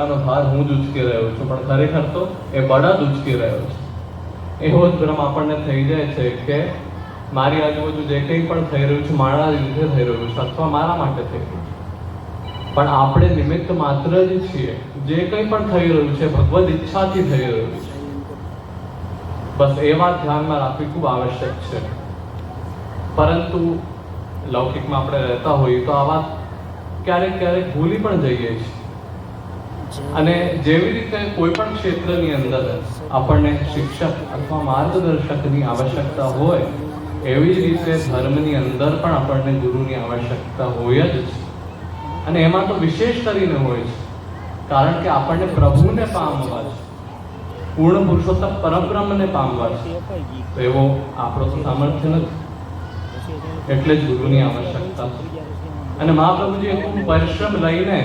નો ભાર હું જ ઉચકી રહ્યો છું, પણ ખરેખર તો એ બળદ ઉચકી રહ્યો છે. એવો જ ભ્રમ આપણને થઈ જાય છે કે મારી આજુબાજુ જે કંઈ પણ થઈ રહ્યું છે, મારા લીધે થઈ રહ્યું છે અથવા મારા માટે થઈ રહ્યું છે. પણ આપણે નિમિત્ત માત્ર જ છીએ, જે કંઈ પણ થઈ રહ્યું છે, ભગવદ ઈચ્છાથી થઈ રહ્યું છે. બસ એ વાત ધ્યાનમાં રાખવી ખૂબ આવશ્યક છે. પરંતુ લૌકિકમાં આપણે રહેતા હોઈએ તો આ વાત ક્યારેક ક્યારેક ભૂલી પણ જઈએ છીએ. અને જેવી રીતે કોઈ પણ ક્ષેત્રની અંદર આપણને શિક્ષક અથવા માર્ગદર્શકની આવશ્યકતા હોય, એવી રીતે ધર્મની અંદર પણ આપણને ગુરુની આવશ્યકતા હોય જ. અને એમાં તો વિશેષ કરીને હોય છે કારણ કે આપણને પ્રભુને પામવા છે પૂર્ણ પુરુષોત્તમ પરબ્રહ્મને પામવા છે તો એવો આપણો તો સામર્થ્ય નથી. એટલે જ ગુરુની આવશ્યકતા. અને મહાપ્રભુજીએ ખૂબ પરિશ્રમ લઈને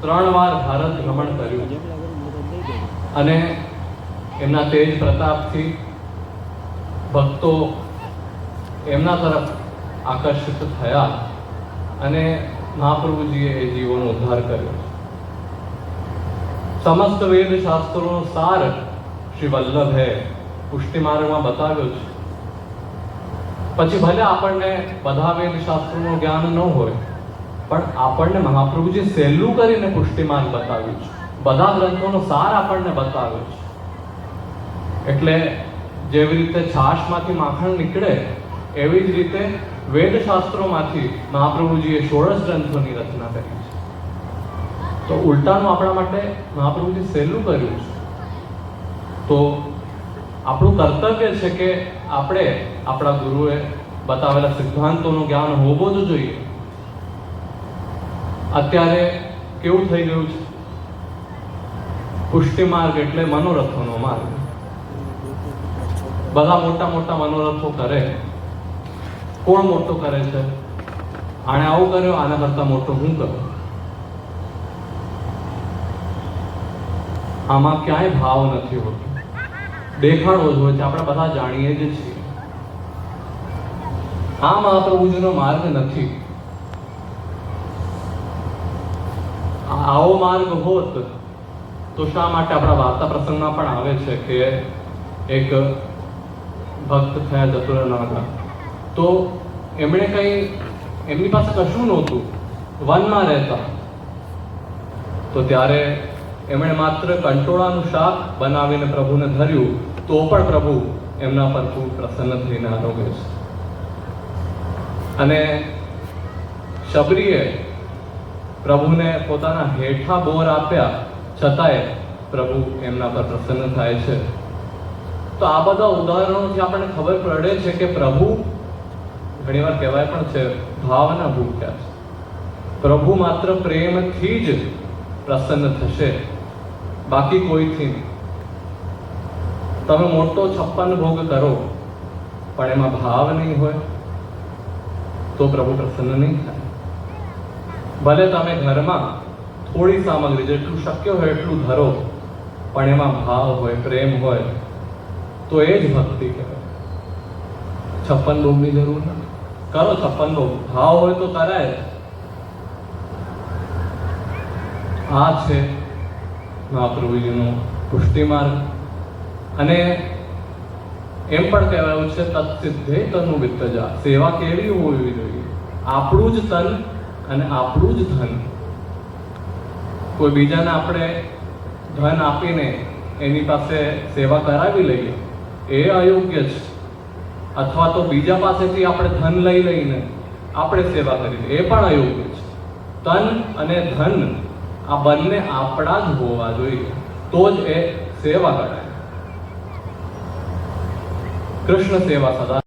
ત્રણ વાર ભારત ભ્રમણ કર્યું. અને એમના તેજ પ્રતાપથી ભક્તો એમના તરફ આકર્ષિત થયા અને મહાપ્રભુજીએ એ જીવોનો ઉદ્ધાર કર્યો. સમસ્ત વેદ શાસ્ત્રોનો સાર શ્રી વલ્લભે પુષ્ટિ માર્ગમાં બતાવ્યો છે. પછી ભલે આપણને બધા વેદ શાસ્ત્રોનું જ્ઞાન ન હોય પણ આપણને મહાપ્રભુજી સહેલું કરીને પુષ્ટિમાન બતાવ્યું છે. બધા ગ્રંથોનો સાર આપણને બતાવ્યો છે. એટલે જેવી રીતે છાશમાંથી માખણ નીકળે, એવી જ રીતે વેદ શાસ્ત્રોમાંથી મહાપ્રભુજીએ ષોડશ ગ્રંથોની રચના કરી છે. તો ઉલટાનું આપણા માટે મહાપ્રભુજી સહેલું કર્યું છે. તો આપણું કર્તવ્ય છે કે આપણે આપણા ગુરુએ બતાવેલા સિદ્ધાંતોનું જ્ઞાન હોવું જ જોઈએ. અત્યારે કેવું થઈ ગયું છે? પુષ્ટિ માર્ગ એટલે મનોરથોનો માર્ગ. બધા મોટા મોટા મનોરથો કરે. કોણ મોટો કરે છે? આણે આવું કર્યું, આના કરતા મોટો હું કરું? આમાં ક્યાંય ભાવ નથી હોતો. દેખાડવો જ હોય છે, આપણે બધા જાણીએ જ છીએ. આ મહાપ્રભુજીનો માર્ગ નથી આ- આવો માર્ગ હોત, તો શા માટે આપણા વાર્તા પ્રસંગમાં પણ આવે છે કે એક ભક્ત થયા જતુરાના તો એમણે કંઈ એમની પાસે કશું નહોતું, વનમાં રહેતા. તો ત્યારે એમણે માત્ર કંટોળાનું શાક બનાવીને પ્રભુને ધર્યું, તો પણ પ્રભુ એમના પર ખૂબ પ્રસન્ન થઈને આરોગ્ય છે. અને શબરીએ પ્રભુને પોતાના હેઠા બોર આપ્યા, છતાંય પ્રભુ એમના પર પ્રસન્ન થાય છે. તો આ બધા ઉદાહરણોથી આપણને ખબર પડે છે કે પ્રભુ ઘણીવાર કહેવાય પણ છે, ભાવના ભૂખ્યા છે. પ્રભુ માત્ર પ્રેમથી જ પ્રસન્ન થશે, બાકી કોઈથી નહીં. તમે મોટો છપ્પન ભોગ કરો, પણ એમાં ભાવ નહીં હોય, તો પ્રભુ પ્રસન્ન નહીં થાય. ભલે તમે ઘરમાં થોડી સામગ્રી જેટલું શક્ય હોય એટલું ધરો, પણ એમાં ભાવ હોય, પ્રેમ હોય, તો એ જ ભક્તિ કહેવાય. છપ્પન ભોગની જરૂર નથી. કરો છપ્પન ભોગ ભાવ હોય તો કરાય. આ છે મહાપ્રભુજીનો પુષ્ટિ માર્ગ. અને એમ પણ કહેવાયું છે તત્સિદ્ધે તનુ વિત્તજા. સેવા કેવી હોવી જોઈએ? આપણું જ તન અને આપણું જ ધન કોઈ બીજાને આપણે ધન આપીને એની પાસે સેવા કરાવી લઈએ, એ અયોગ્ય છે અથવા તો બીજા પાસેથી આપણે ધન લઈ લઈને આપણે સેવા કરી એ પણ અયોગ્ય છે તન અને ધન આ બંને આપણા જ હોવા જોઈએ, તો જ એ સેવા કરાય. કૃષ્ણ સેવા સદા